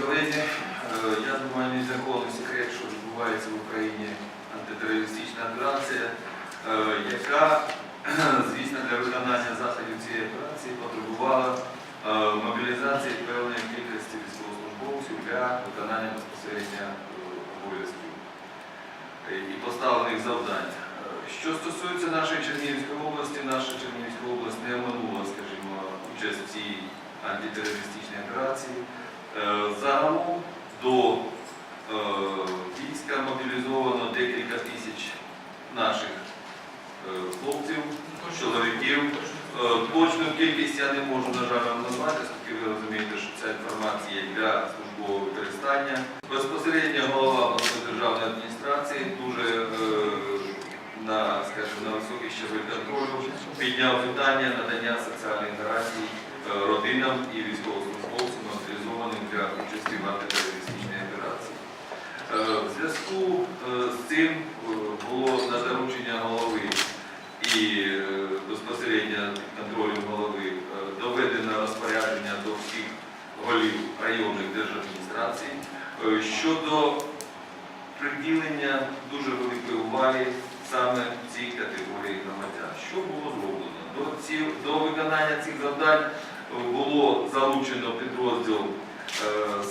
колеги, е, я думаю, не секрет, що відбувається в Україні антитерористична операція, е, яка, звісно, для виконання заходів цієї операції потребувала е, мобілізації певної кількості військовослужбовців для виконання безпосередньо обов'язків і поставлених завдань. Що стосується нашої Чернігівської області, наша Чернігівська область не оминула, скажімо, участь в цій антитерористичній операції. Е, Загалом до е, війська мобілізовано декілька тисяч наших е, хлопців, чоловіків. Точну кількість я не можу, на жаль, вам назвати, оскільки ви розумієте, що ця інформація є для службового використання. Безпосередньо голова обласної державної адміністрації дуже е, на, скажімо, на високий щабель контролю підняв питання надання соціальних гарантій родинам і військовослужбовцям, участі в антитерористичній операції. Е, В зв'язку е, з цим е, було на доручення голови і безпосередньо контролем голови доведено розпорядження до всіх голів районних держадміністрацій щодо приділення дуже великої уваги саме цій категорії громадян. Що було зроблено? До, ці, до виконання цих завдань було залучено підрозділ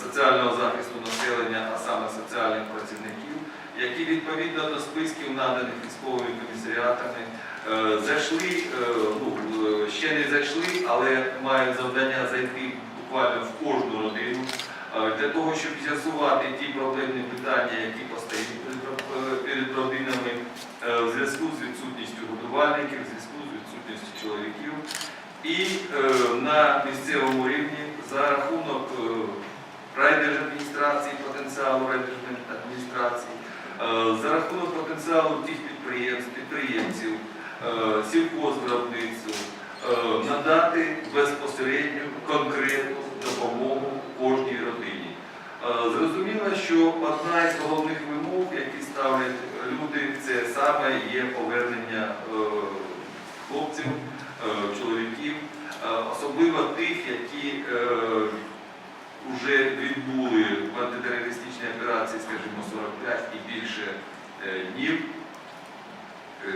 соціального захисту населення, а саме соціальних працівників, які відповідно до списків, наданих військовими комісаріатами, е, зайшли, е, ну, е, ще не зайшли, але мають завдання зайти буквально в кожну родину е, для того, щоб з'ясувати ті проблемні питання, які постають перед, е, родинами е, в зв'язку з відсутністю годувальників, в зв'язку з відсутністю чоловіків. І е, на місцевому рівні за рахунок е, райдержадміністрації, потенціалу райдержадміністрації, е, за рахунок потенціалу тих підприємств, підприємців, е, е, надати безпосередню конкретну допомогу кожній родині. Зрозуміло, що одна із головних вимог, які ставлять люди, це саме є повернення хлопців, особливо тих, які вже відбули в антитерористичній операції, скажімо, 45 і більше е, днів. Е,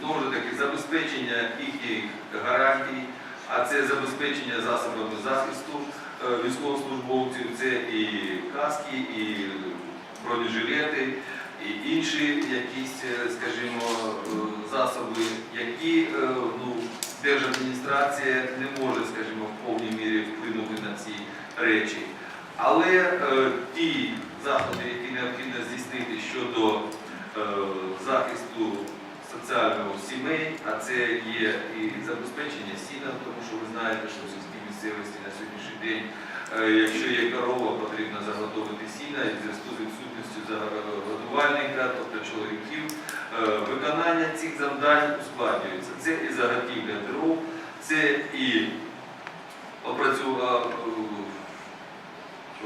Знову ж таки, забезпечення їхніх гарантій, а це забезпечення засобами захисту е, військовослужбовців, це і каски, і бронежилети, і інші якісь, е, скажімо, е, засоби, які е, ну, держадміністрація не може, скажімо, в повній мірі вплинути на ці речі. Але е, ті заходи, які необхідно здійснити щодо е, захисту соціального сімей, а це є і забезпечення сіна, тому що ви знаєте, що в сільській місцевості на сьогоднішній день, е, якщо є корова, потрібно заготовити сіна і в зв'язку з відсутністю годувальника, тобто чоловіків, е, виконання цих завдань ускладнюється. Це і заготівля дров, це і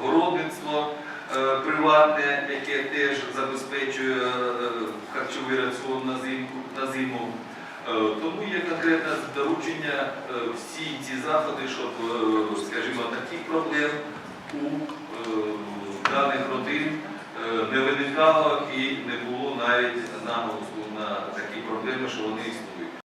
городництво е, приватне, яке теж забезпечує е, харчовий раціон на зиму. Е, Тому є конкретне доручення е, всі ці заходи, щоб, е, скажімо, таких проблем у е, даних родин е, не виникало і не було навіть наголосу на такі проблеми, що вони існують.